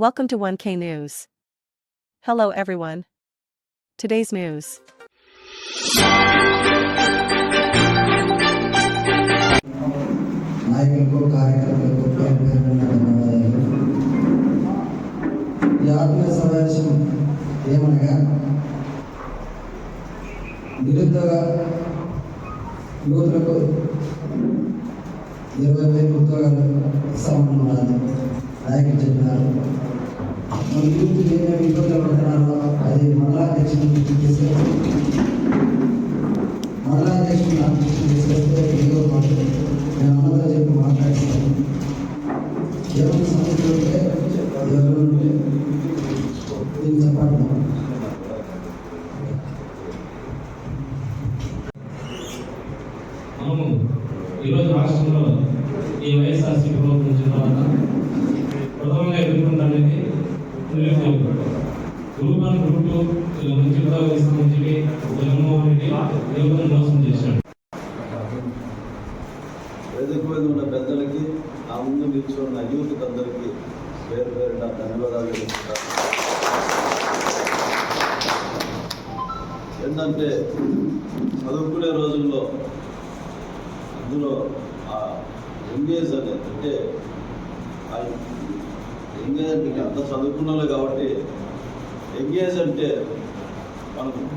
Welcome to 1K News. Hello everyone. Today's news. నాయకులకు కార్యకర్తలకు పేరు పేరున ధన్యవాదాలు ఈ ఆత్మీయ సమావేశం ఏమనగా అధ్యక్షుడు తీసుకెళ్ళి మళ్ళా అధ్యక్షుడు నాకు తీసుకెళ్తే ఏదో మాట నేను అందరూ చెప్పి మాట్లాడుతున్నాను ఏమైనా సమస్యలు ఉంటే ఎవరు ఉంటే దీన్ని చెప్పండి మనము ఈరోజు రాష్ట్రంలో ఈ వైఎస్ఆర్సీపీ ప్రభుత్వం వచ్చిన తర్వాత ప్రథమంగా ఎదుర్కొంటానికి నిరుద్యోగులు గ్రూప్ వన్ గ్రూప్ టూ ఇలా మంచి ఉద్యోగాలు జగన్మోహన్ రెడ్డి యువతను మోసం చేశాడు వేదిక మీద ఉన్న పెద్దలకి ఆ ముందు నిల్చున్న యూత్ అందరికీ పేరు పేరున ధన్యవాదాలు ఏంటంటే చదువుకునే రోజుల్లో అందులో ఆ ఎంగేజ్ అనేది అంటే ఆ ఎంగేజ్ అంటే అంత చదువుకున్నాలే కాబట్టి ఎంగేజ్ అంటే మనం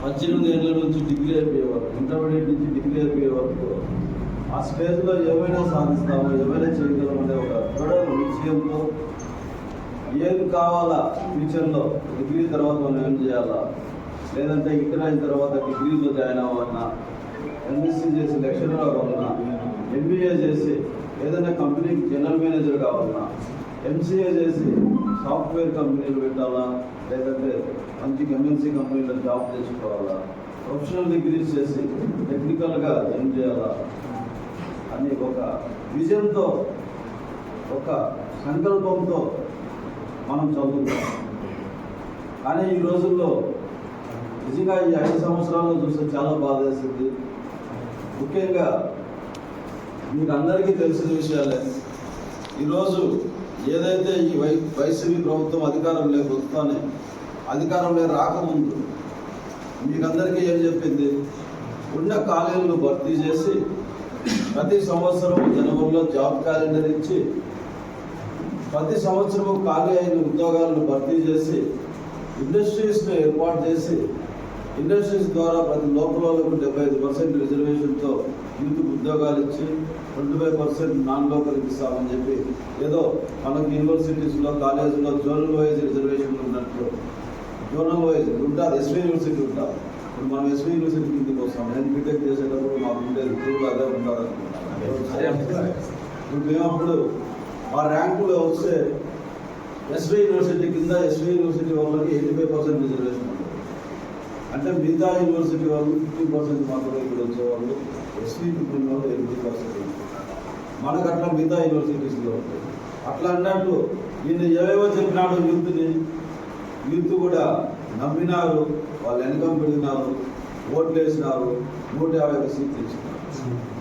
పద్దెనిమిది ఏళ్ళ నుంచి డిగ్రీ అయిపోయే వరకు ఇంటర్మీడియట్ నుంచి డిగ్రీ అయిపోయే వరకు ఆ స్టేజ్లో ఏమైనా సాధిస్తాము ఏమైనా చేయగలం అనే ఒక దృఢ నిశ్చయంతో ఏది కావాలా ఫ్యూచర్లో డిగ్రీ తర్వాత మనం ఏం చేయాలా? లేదంటే ఇంటర్ అయిన తర్వాత డిగ్రీలో జాయిన్ అవ్వాలన్నా ఎంఎస్సీ చేసి లెక్చరర్ అవ్వాలన్నా ఎంబీఏ చేసి ఏదైనా కంపెనీకి జనరల్ మేనేజర్ కావాలన్నా ఎంసీఏ చేసి సాఫ్ట్వేర్ కంపెనీలు పెట్టాలా? లేదంటే మంచి ఎంఎన్సీ కంపెనీలో జాబ్ చేసుకోవాలా? ప్రొఫెషనల్ డిగ్రీస్ చేసి టెక్నికల్గా ఏం చేయాలా? అని ఒక విజన్తో ఒక సంకల్పంతో మనం చదువుతాం కానీ ఈ రోజుల్లో నిజంగా ఈ ఐదు సంవత్సరాల్లో చూస్తే చాలా బాధ వేసింది ముఖ్యంగా మీకు అందరికీ తెలిసిన విషయాలే. ఈరోజు ఏదైతే ఈ వై వైసీపీ ప్రభుత్వం అధికారంలోకి వస్తానే అధికారంలో రాకముందు మీకందరికీ ఏం చెప్పింది? ఉన్న కాలేజీలు భర్తీ చేసి ప్రతి సంవత్సరం జనవరిలో జాబ్ క్యాలెండర్ ఇచ్చి ప్రతి సంవత్సరం ఖాళీ అయిన ఉద్యోగాలను భర్తీ చేసి ఇండస్ట్రీస్ను ఏర్పాటు చేసి ఇండస్ట్రీస్ ద్వారా ప్రతి లోపల డెబ్బై ఐదు పర్సెంట్ రిజర్వేషన్తో యూత్ ఉద్యోగాలు ఇచ్చి ట్వంటీ ఫైవ్ పర్సెంట్ నాన్ లోకల్కి ఇస్తామని చెప్పి ఏదో మనకు యూనివర్సిటీస్లో కాలేజీలో జోనల్ వైజ్ రిజర్వేషన్ ఉన్నట్లు వైజ్ ఉంటుంది ఎస్వీ యూనివర్సిటీ ఉంటుంది ఇప్పుడు మనం ఎస్వీ యూనివర్సిటీ కిందకి వస్తాం. నేను బీటెక్ చేసేటప్పుడు మాకు ఉండేది టూలు అదే ఉంటారు ఇప్పుడు మేము అప్పుడు మా ర్యాంకులో వస్తే ఎస్వీ యూనివర్సిటీ కింద ఎస్వీ యూనివర్సిటీ వాళ్ళకి ఎయిటీ ఫైవ్ పర్సెంట్ రిజర్వేషన్ అంటే మిగతా యూనివర్సిటీ వాళ్ళు ఫిఫ్టీ పర్సెంట్ మాత్రమే ఇక్కడ వచ్చేవాళ్ళు ఎస్వీ ఫిఫ్టీన్ వాళ్ళు ఎయిటీ పర్సెంట్. మనకు అట్లా మిగతా యూనివర్సిటీస్లో ఉంటాయి. అట్లా అన్నట్టు ఈయన ఏవేవో చెప్పినాడు యూత్ని యూత్ కూడా నమ్మినారు వాళ్ళు వెనకం పెడుతున్నారు ఓట్లు వేసినారు నూట యాభై ఐదు సీట్లు ఇచ్చినారు.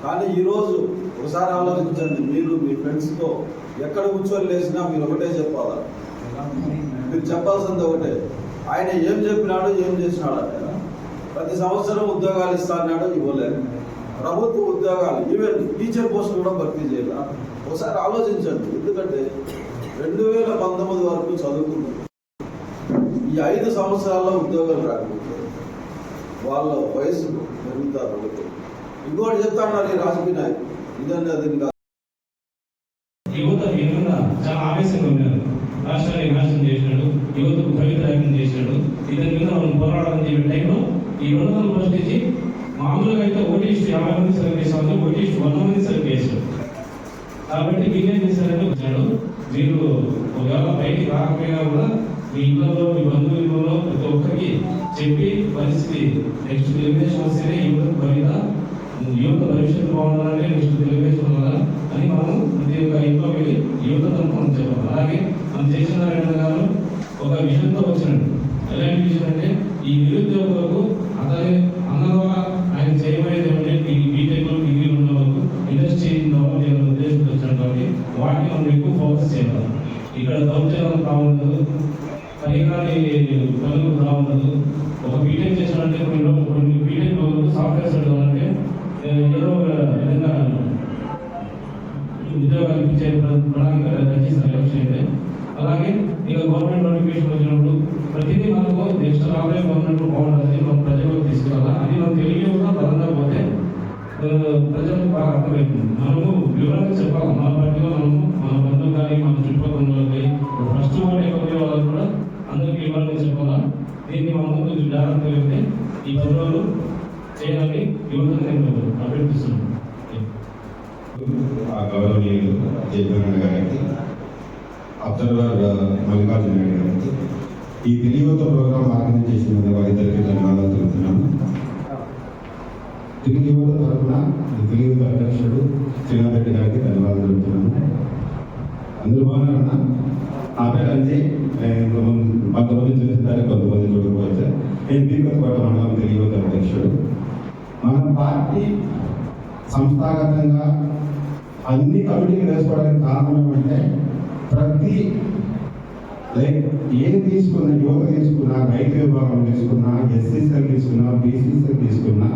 కానీ ఈరోజు ఒకసారి ఆలోచించండి మీరు మీ ఫ్రెండ్స్తో ఎక్కడ కూర్చొని లేచినా మీరు ఒకటే చెప్పాలా? మీరు చెప్పాల్సింది ఒకటే. ఆయన ఏం చెప్పినాడు ఏం చేసినాడు అంటే ప్రతి సంవత్సరం ఉద్యోగాలు ఇస్తాడు ఇవ్వలేదు. ప్రభుత్వ ఉద్యోగాలు ఈవెన్ టీచర్ పోస్టులు కూడా భర్తీ చేయాలి. ఒకసారి ఆలోచించండి ఎందుకంటే రెండు వేల పంతొమ్మిది వరకు చదువుకున్నారు. ఈ ఐదు సంవత్సరాల్లో ఉద్యోగాలు రాకపోతే వాళ్ళ వయసు పెరుగుతారు ఒకటి ఇంకోటి చెప్తాన్నారు ఈ రాజకీయ నాయకులు. ఇదండి అది కాదు. యువత మీద చాలా ఆవేశంగా ఉన్నారు రాష్ట్రాన్ని నాశనం చేసినాడు యువతకు కవిత చేసినాడు. ఇతని మీద మనం పోరాడాలని చెప్పిన టైంలో ఈ రెండు వందల పోస్ట్ మామూలుగా అయితే ఓటీస్ట్ యాభై మంది సెలెక్ట్ చేసాము ఓటీస్ట్ వంద మంది సెలెక్ట్ చేశాడు కాబట్టి మీరేం చేశారంటే వచ్చాడు మీరు ఒకవేళ బయటికి రాకపోయినా కూడా మీ ఇంట్లో మీ బంధువులలో ప్రతి ఒక్కరికి చెప్పి పరిస్థితి నెక్స్ట్ తెలుగుదేశం వస్తేనే యువత కవిత యువత భవిష్యత్తు బాగుండాలంటే నెక్స్ట్ తెలుగుదేశం ఉండాలా? అని మనం ప్రతి ఒక్క ఇంట్లో వెళ్ళి యువతతో మనం చెప్పాలి. అలాగే మనం చేసిన గారు ఒక విషయంతో వచ్చినట్టు ఎలాంటి విషయం అంటే ఈ నిరు అతని అన్న ద్వారా ఆయన చేయబోయేది ఏమంటే ఈ బీటెక్లో డిగ్రీలు ఉన్న వాళ్ళకు ఇండస్ట్రీ డెవలప్ చేయాలనే ఉద్దేశంతో వచ్చాడు కాబట్టి వాటిని మనం ఎక్కువ ఫోకస్ చేయాలి ఇక్కడ దౌర్జన్యం బాగుండదు పనికిరాని పనులు బాగుండదు ఒక బీటెక్ చేసినట్టే ఇప్పుడు కొన్ని బీటెక్ సాఫ్ట్వేర్ చదవాలంటే ఏదో ఒక విధంగా ఉద్యోగాలు ఇచ్చే ప్రణాళిక రచిస్తారు అయితే. అలాగే ఇక గవర్నమెంట్ నోటిఫికేషన్ వచ్చినప్పుడు ప్రతిదీ మనకు నెక్స్ట్ రాబోయే గవర్నమెంట్ బాగుంటుంది మనం ప్రజలకు తీసుకురావాలా అది మనం తెలియకుండా బలంగా పోతే ప్రజలకు బాగా అర్థమవుతుంది. మనము గౌరవనీయులు జయచంద్రన్ గారికి అబ్జర్వర్ మల్లికార్జున రెడ్డి గారికి ఈ తెలియవతో ప్రోగ్రాం ఆర్గనైజ్ చేసిన వారిద్దరికి ధన్యవాదాలు తెలుపుతున్నాను. తెలుగు యువత తరఫున ఈ తెలుగు యువత అధ్యక్షుడు శ్రీనాథ్ గారికి ధన్యవాదాలు తెలుపుతున్నాను. అందరూ బాగున్నారన్నా నా పేరు అంజయ్ నేను కొంతమంది కొంతమంది కొంతమంది చూడకపోవచ్చు. నేను తిరుపతికోట మండలం తెలుగు యువత అధ్యక్షుడు. మన పార్టీ సంస్థాగతంగా అన్ని కమిటీలు వేసుకోవడానికి కారణం ఏమంటే ప్రతి లైక్ ఏది తీసుకున్నా యోగ తీసుకున్నా రైతు విభాగం తీసుకున్నా ఎస్సీసీలు తీసుకున్నా బీసీసీలు తీసుకున్నా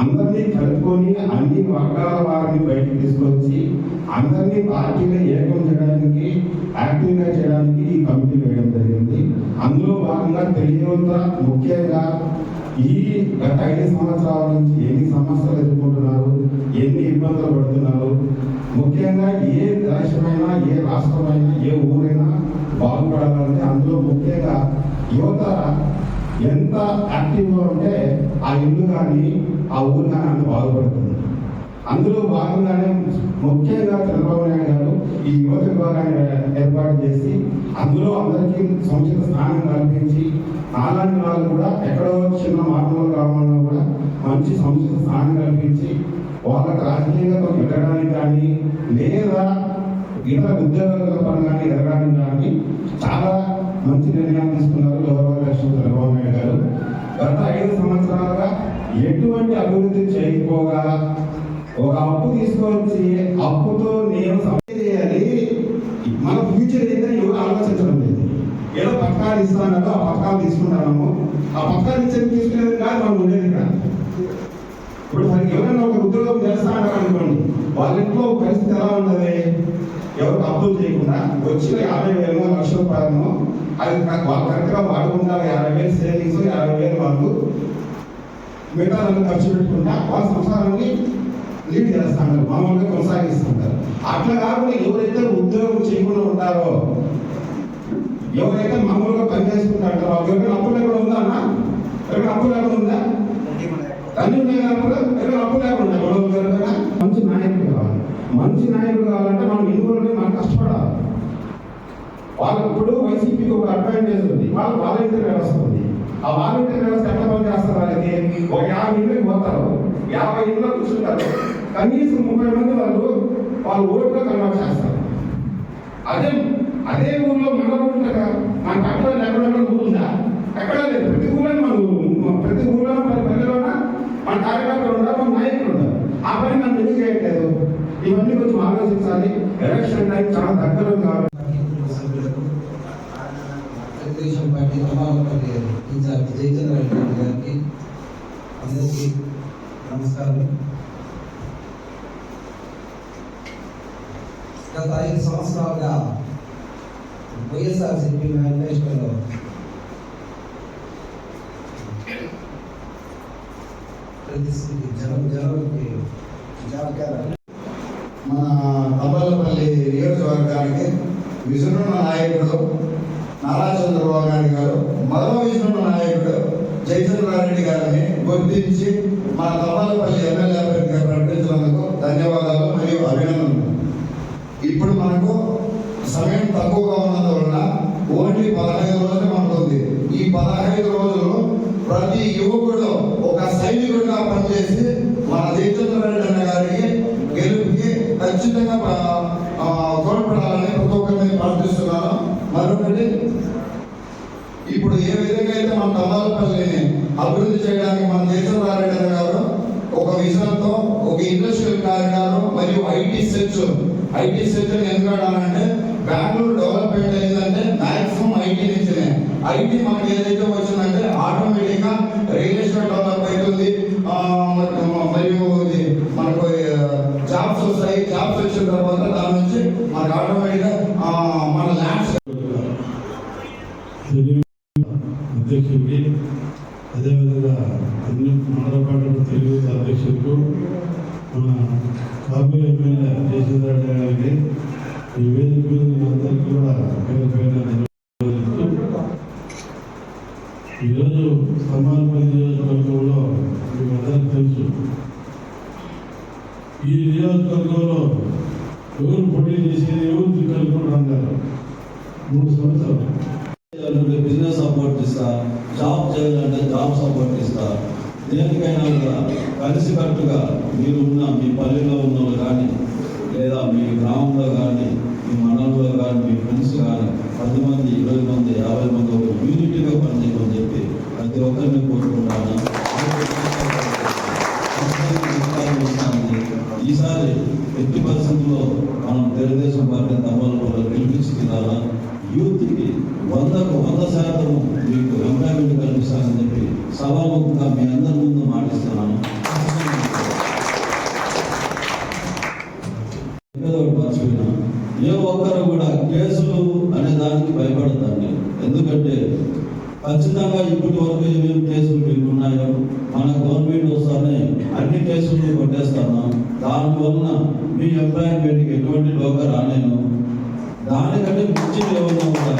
అందరినీ కలుపుకొని అన్ని వర్గాల వారిని బయటకు తీసుకొచ్చి అందరినీ పార్టీలో ఏకం చేయడానికి యాక్టివ్గా చేయడానికి ఈ కమిటీ వేయడం జరిగింది. అందులో భాగంగా తెలియవంత ముఖ్యంగా ఈ గత ఐదు సంవత్సరాల నుంచి ఎన్ని సమస్యలు ఎదుర్కొంటున్నారు ముఖ్యంగా ఏ దేశమైనా ఏ రాష్ట్రమైనా ఏ ఊరైనా బాగుపడాలంటే అందులో ముఖ్యంగా యువత ఎంత యాక్టివ్గా ఉంటే ఆ ఇల్లు కానీ ఆ ఊరు కానీ అంత బాగుపడుతుంది. అందులో భాగంగానే ముఖ్యంగా చంద్రబాబు నాయుడు గారు ఈ యువత విభాగాన్ని ఏర్పాటు చేసి అందులో అందరికీ సముచిత స్థానం కల్పించి నాలాంటి వాళ్ళు కూడా ఎక్కడో చిన్న మారుమూల గ్రామంలో కూడా మంచి సముచిత స్థానం కల్పించి వాళ్ళకి రాజకీయంగా ఎదగడానికి కానీ లేదా ఇతర ఉద్యోగాల పరంగా ఎదగడానికి కానీ చాలా మంచి నిర్ణయాలు తీసుకున్నారు గౌరవ అధ్యక్షుడు చంద్రబాబు నాయుడు గారు. గత ఐదు సంవత్సరాలుగా ఎటువంటి అభివృద్ధి చేయకపోగా ఒక అప్పు తీసుకొచ్చి అప్పుతో నేను చేయాలి. మన ఫ్యూచర్ ఏంటని ఎవరు ఆలోచించడం లేదు. ఏదో పక్కాలు ఇస్తానో ఆ పక్కాలు తీసుకుంటాము ఆ పక్కాలు ఇచ్చేది తీసుకునేది కాదు మనం ఉండేది కాదు ఇప్పుడు మనకి ఎవరైనా ఒక ఉద్యోగం చేస్తా అనుకోండి. వాళ్ళ ఇంట్లో పరిస్థితి ఎలా ఉండదు ఎవరికి అప్పులు చేయకుండా వచ్చిన యాభై వేలు లక్ష రూపాయలను అది వాళ్ళు కరెక్ట్గా వాడుకుంటారు. యాభై వేలు సేవింగ్స్ యాభై వేలు వాళ్ళు. మిగతా ఖర్చు పెట్టుకుంటా వాళ్ళ సంసారాన్ని లీడ్ చేస్తాను మామూలుగా కొనసాగిస్తుంటారు అట్లా కాకుండా ఎవరైతే ఉద్యోగం చేయకుండా ఉంటారో ఎవరైతే మామూలుగా పని చేసుకుంటారో వాళ్ళకి అప్పులు ఎక్కడ ఉందా అన్న? ఎవరైనా అప్పులు ఎక్కడ ఉందా? అన్ని ఉన్నాయి కాకుండా ఎవరైనా అప్పు లేకుండా గొడవలు మంచి నాయకుడు కావాలి. మంచి నాయకుడు కావాలంటే మనం ఇన్వాల్వ్ మనం కష్టపడాలి. వాళ్ళకి ఇప్పుడు వైసీపీకి ఒక అడ్వాంటేజ్ ఉంది. వాళ్ళకి వాలంటీర్ వ్యవస్థ ఉంది. ఆ వాలంటీర్ వ్యవస్థ ఎట్లా పని చేస్తారు వాళ్ళకి? ఒక యాభై ఇళ్ళకి పోతారు. యాభై ఇంట్లో కూర్చుంటారు. కనీసం ముప్పై మంది వాళ్ళు వాళ్ళు ఓట్లో కన్వర్ట్ చేస్తారు. అదే అదే ఊర్లో మన ఊళ్ళో మన అక్కడ ఎక్కడ ఊరు ఎక్కడ లేదు. ప్రతి ఊళ్ళో మనం ప్రతి ఊళ్ళో మన కార్యకర్తలు ఉన్నారు మన నాయకులు ఉన్నారు ఆ పని మనం ఎందుకు చేయట్లేదు ఇవన్నీ కొంచెం ఆలోచించాలి ఎలక్షన్ టైం చాలా దగ్గర ఉంది కాబట్టి పార్టీ కుటుంబ సభ్యులకు తెలుగుదేశం పార్టీ తమాలపల్లి ఇన్ఛార్జ్ జయచంద్ర రెడ్డి గారికి అందరికీ నమస్కారం గత ఐదు సంవత్సరాలుగా వైఎస్ఆర్సీపీ మేనిఫెస్టోలో ప్రతి జన జనవరికి మన తమ్మలపల్లి నియోజకవర్గానికి విజృంభణ నాయకుడు నారా చంద్రబాబు నాయుడు గారు మరో విజృంభణ నాయకుడు జయచంద్రారెడ్డి గారిని గుర్తించి మన తమ్మలపల్లి ఎమ్మెల్యే అభ్యర్థిగా ప్రకటించినందుకు ధన్యవాదాలు మరియు అభినందనలు. ఇప్పుడు మనకు సమయం తక్కువగా ఉన్నందువలన ఓన్లీ పదహైదు రోజులు మనకు ఈ పదహైదు రోజులు ప్రతి యువకుడు సైనికుడిగా పనిచేసి మన జయచంద్రారెడ్డి అన్న గారికి గెలుపుకి ఖచ్చితంగా ప్ర- తోడ్పడాలని ప్రతి ఒక్కరిని ప్రార్థిస్తున్నాను. మరొకటి ఇప్పుడు ఏ విధంగా అయితే మన తమ్మాలపల్లిని అభివృద్ధి చేయడానికి మన దేశం నారాయణ గారు ఒక విజన్తో ఒక ఇండస్ట్రియల్ కారిడార్ మరియు ఐటీ సెర్చ్ ఐటీ సెర్చ్ ఎందుకంటే బెంగళూరు డెవలప్మెంట్ అయిందంటే మాక్సిమం ఐటీ నుంచినే ఐటీ మనకి ఏదైతే వచ్చిందంటే ఆటోమేటిక్గా రియల్ ఎస్టేట్ డెవలప్ అవుతుంది ఆ, మరి- మరియు ఇది మనకు జాబ్స్ వస్తాయి జాబ్స్ వచ్చిన తర్వాత దాని నుంచి మనకు ఆటోమేటిక్గా ఆ, మన ల్యాండ్స్ తెలుగు అధ్యక్షుడికి అదేవిధంగా అన్ని మండల తెలుగు అధ్యక్షులకు మన కాపీ ఎమ్మెల్యే జయచంద్రారెడ్డి గారికి ఈ వేదిక మీద మీ అందరికీ కూడా పేరు పేరు ఈరోజు సమానపల్లి నియోజకవర్గంలో మీకు అందరికీ తెలుసు. ఈ నియోజకవర్గంలో ఎవరు పోటీ చేసేది ఎవరు దిక్కనుకుంటున్నారు మూడు సంవత్సరాలు. చేయాలంటే బిజినెస్ సపోర్ట్ ఇస్తా జాబ్ చేయాలంటే జాబ్ సపోర్ట్ ఇస్తా. దేనికైనా కూడా కలిసికట్టుగా మీరు ఉన్న మీ పల్లెలో ఉన్న వాళ్ళు కానీ లేదా మీ గ్రామంలో కానీ మీ మండలంలో కానీ మీ ఫ్రెండ్స్ కానీ పది మంది ఇరవై మంది యాభై మంది ఒక యూనిటీగా పనిచేయమని చెప్పి ప్రతి ఒక్కరిని కోరుకుంటాను ఈసారి ఎట్టి పరిస్థితుల్లో మనం తెలుగుదేశం పార్టీ తమ్మలలో గెలిపించి తినాలా యూత్కి వందకు వంద శాతం మీకు ఎంప్లాయ్మెంట్ కల్పిస్తానని చెప్పి సభాముఖంగా మీ అందరి ముందు మాటిస్తున్నాను ఏదో ఒకటి మర్చిపోయినా ఏ ఒక్కరు కూడా కేసులు అనే దానికి భయపడతాను ఎందుకంటే ఖచ్చితంగా ఇప్పటి వరకు ఏమేమి కేసులు మీకు ఉన్నాయో మన గవర్నమెంట్ వస్తానే అన్ని కేసులు కొట్టేస్తాను దానివలన మీ ఎంప్లాయ్మెంట్కి ఎటువంటి లోక రాలేను దానికంటే మించి ఏమన్నా ఉందా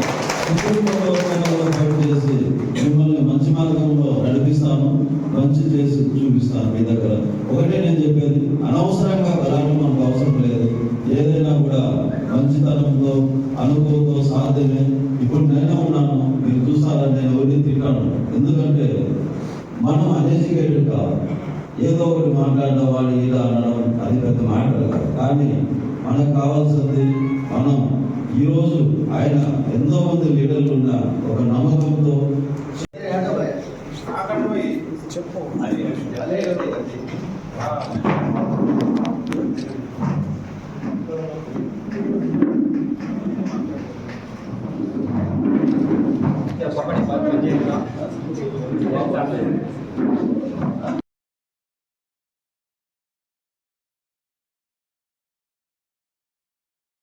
సుప్రీంకోర్టు వరకు ఫైట్ చేసి మిమ్మల్ని మంచి మార్గంలో నడిపిస్తాను మంచి చేసి చూపిస్తాను మీ దగ్గర ఒకటే నేను చెప్పేది అనవసరంగా కలాటం మనకు అవసరం లేదు ఏదైనా కూడా మంచితనంతో అనుభవంతో సాధ్యమే ఇప్పుడు నేనే ఉన్నాను మీరు చూస్తారని నేను ఎవరిని తిట్టాను ఎందుకంటే మనం అన్ఎడ్యుకేటెడ్ కాదు ఏదో ఒకటి మాట్లాడడం వాళ్ళు ఇలా అనడం అది పెద్ద మాటలు కాదు. కానీ మనకు కావాల్సింది మనం ఈరోజు ఆయన ఎంతో మంది లీడర్లు ఉన్న ఒక నమ్మకంతో చెప్పు.